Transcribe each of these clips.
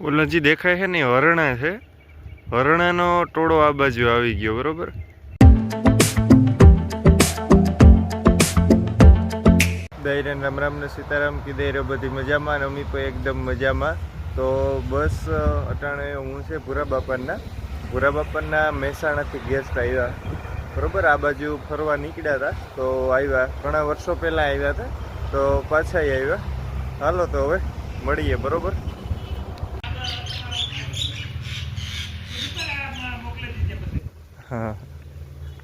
ઓલા જે દેખાય છે ને હરણા છે. હરણાનો ટોળો આ બાજુ આવી ગયો, બરોબર? દૈરન રામ રામ ને સીતારામ, કી રહ્યો બધી મજામાં અને અમી પણ એકદમ મજામાં. તો બસ અટાણે હું છે ભૂરા બાપાના. ભૂરા બાપાના મહેસાણાથી ગેસ્ટ આવ્યા. બરોબર, આ બાજુ ફરવા નીકળ્યા હતા. તો આવ્યા, ઘણા વર્ષો પહેલાં આવ્યા હતા. તો પાછા આવ્યા. હાલો તો હવે, મળીએ, બરોબર? હા.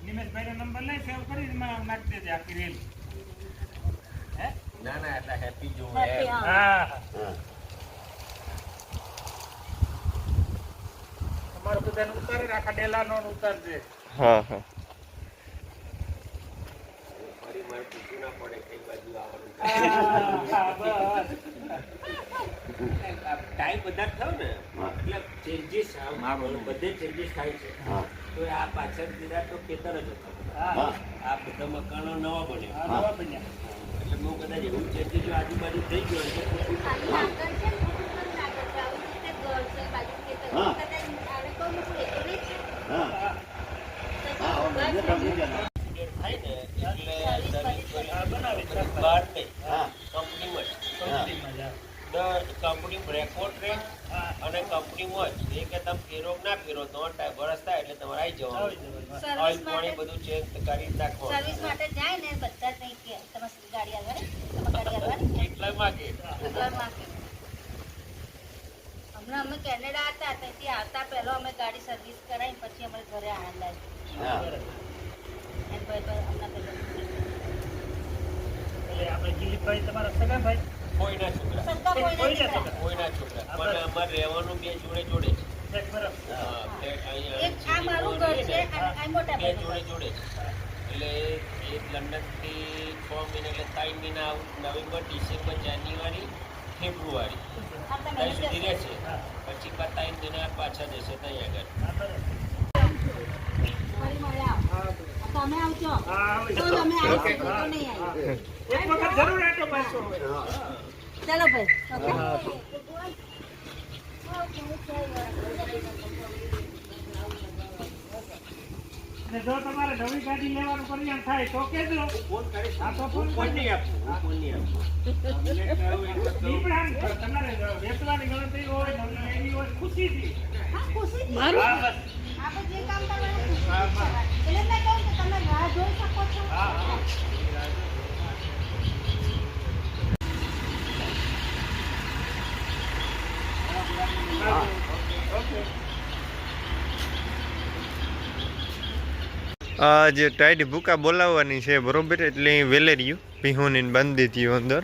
નિમેશભાઈનો નંબર લઈ સેવ કરી નાખી દેજે આખી રેલ. ના ના એટલે હેપી જોવું હા. તમારું બધાને ઉતારે ને આખા ડેલાનો ને ઉતારજે. હા હા. ફરી મારે પૂછવું ના પડે કઈ બાજુ આવવાનું. ટાઈમ બધા થયો ને. એટલે ચેન્જીસ બધે ચેન્જીસ થાય છે. તો આ પાછળ દીધા તો ખેતર જ હતા હા. આ બધા મકાનો નવા બન્યા હા, નવા બન્યા. એટલે હું કદાચ એવું ચેન્જીસ જો આજુબાજુ થઈ ગયો છે છે. છે, છે. હા. કદાચ આને કહું ને કોઈ એટલું નહીં છે. હા તો તો ઊભા છે ને. થાય ને એટલે સર્વિસ હા, બનાવી જ રાખતા. બહાર નહીં કંપનીમાં જ. કંપનીમાં જ, દર રહે હા. અને કંપનીમાં જ એ કે તમે ફેરો ના ફેરો ત્રણ ટાઈમ વરસ થાય એટલે તમારે આવી જવાનું ઓઇલ પાણી માટે બધું ચેક કરી નાખો સર્વિસ માટે જાય ને બધા જ નહીં કે તમારી ગાડી એટલા માંગે કે. હમણાં અમે કેનેડા હતા ત્યાંથી આવતા પહેલો અમે ગાડી સર્વિસ કરાવી પછી અમે ઘરે આણંદ લાવી આપણે દિલીપભાઈ તમારા સગા ભાઈ કોઈના છોકરા. સગા કોઈ કોઈને કોઈના છોકરા. પણ અમારે રહેવાનું બે જોડે જોડે જ. એક બરફ. હા, flat અહીંયા એક આ મારું ઘર છે અને આ મોટા બે જોડે જોડે એટલે એક લંડનથી છ મહિના એટલે ત્રણ મહિના આવું નવેમ્બર ડિસેમ્બર જાન્યુઆરી ફેબ્રુઆરી. ત્યાં સુધી રહેશે. પછી ત્રણ મહિના પાછા જશે ત્યાં આગળ હા, બરફ. ફરી મળ્યા આવો. તમે આવજો. તો તમે આવી શકો તો નહીં આવી. એક વખત જરૂર આટો પાછો. ચાલો ભાઈ ઓકે? જો તમારે નવી ગાડી લેવાનું પરિણામ થાય તો કેજો. ફોન કરીશ હા, તો ફોન ફોન નહીં આપું. ફોન નહીં આપું તમારે વેચવાની ગણતરી હોય તમને એની હોય ખુશીથી. હા ખુશી હા બસ આપણે જે કામ કરવાનું હા, હા. એટલે મેં કહું કે તમે રાહ જોઈ શકો છો હા, હા. આ જે ટાઈટ ભૂકા બોલાવવાની છે, બરોબર? એટલે વેલેરિયું પીહોની બાંધી દીધી અંદર.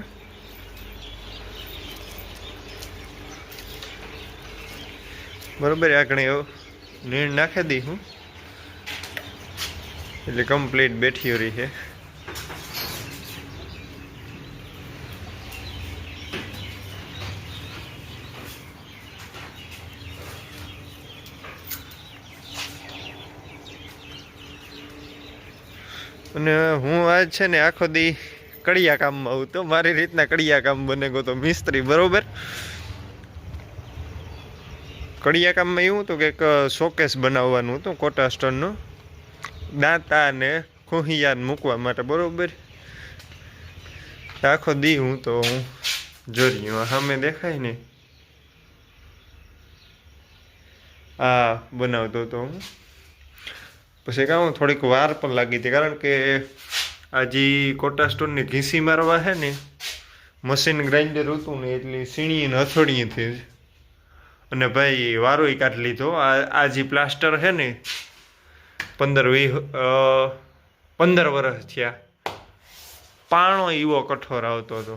બરોબર આગળ નીણ નાખી દી હું. એટલે કમ્પ્લીટ બેઠી રહી છે. અને હું આજ છે ને આખો દી કડિયા કામમાં આવું તો મારી રીતના કડિયા કામ બને ગયો તો મિસ્ત્રી, બરોબર? કડિયા કામમાં એવું હતું કે શોકેસ બનાવવાનું હતું કોટા સ્ટોનનું દાંતા ને ખોહિયાન મૂકવા માટે, બરોબર? આખો દી હું તો હું જોર્યું સામે દેખાય ને. આ બનાવતો હતો હું. પછી કાં થોડીક વાર પણ લાગી હતી. કારણ કે આ કોટા સ્ટોનની ઘીસી મારવા છે ને, મશીન ગ્રાઇન્ડર હતું ને, એટલે સીણી ને હથોડીથી જ અને ભાઈ વારોય કાઢી લીધો. આ આ જે પ્લાસ્ટર છે ને, પંદર વી પંદર વર્ષ થયા. પાણો એવો કઠોર આવતો હતો.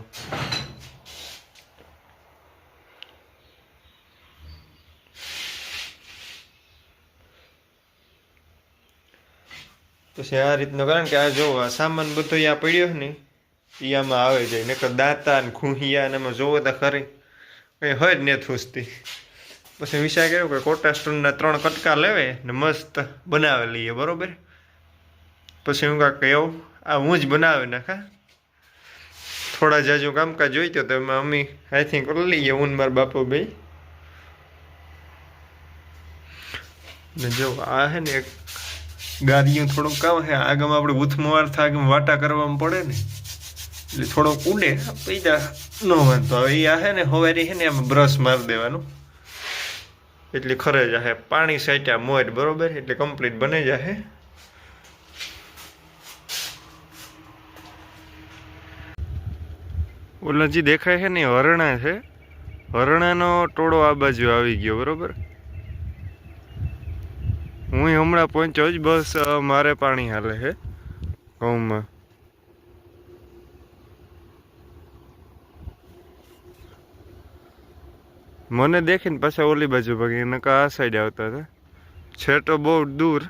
પછી આ રીતનો કારણ કે આ જો આ સામાન બધો અહીંયા પડ્યો ને એ આમાં આવે જાય. નકર દાંતા ને ખૂંહિયા ને એમાં જોવો તો ખરી. કંઈ હોય જ ને થૂસતી પછી વિચાર કર્યો કે કોટા સ્ટોનના ત્રણ કટકા લેવે ને મસ્ત બનાવી લઈએ, બરોબર? પછી હું કાંક એવું, આ હું જ બનાવી નાખા. થોડા જાજુ કામકાજ જોઈતો તો એમાં અમી આઈ થિંક કરી લઈએ, હું મારા બાપુ ભાઈ ને જો આ હે ને એક ગાદીયું થોડુંક કામ હે આગમાં આપણે ઉથમવાર થાય, આગમ વાટા કરવામાં પડે ને. એટલે થોડોક ઉડે પૈદા ન વાંધો હવે એ આ હે ને, હવારી છે ને આમ બ્રશ મારી દેવાનું. એટલે ખરે જાહે પાણી સાચ્યા મોર બરોબર? એટલે કમ્પ્લીટ બની જાહે. ઓલા જે દેખાય છે ને, હરણા છે. હરણાનો ટોળો આ બાજુ આવી ગયો, બરોબર? હું હમણાં પહોંચ્યો જ, બસ મારે પાણી હાલે છે ઘઉંમાં મને દેખીને પાછા ઓલી બાજુ ભાગી નકા આ સાઈડ આવતા હતા. છે તો બહુ દૂર.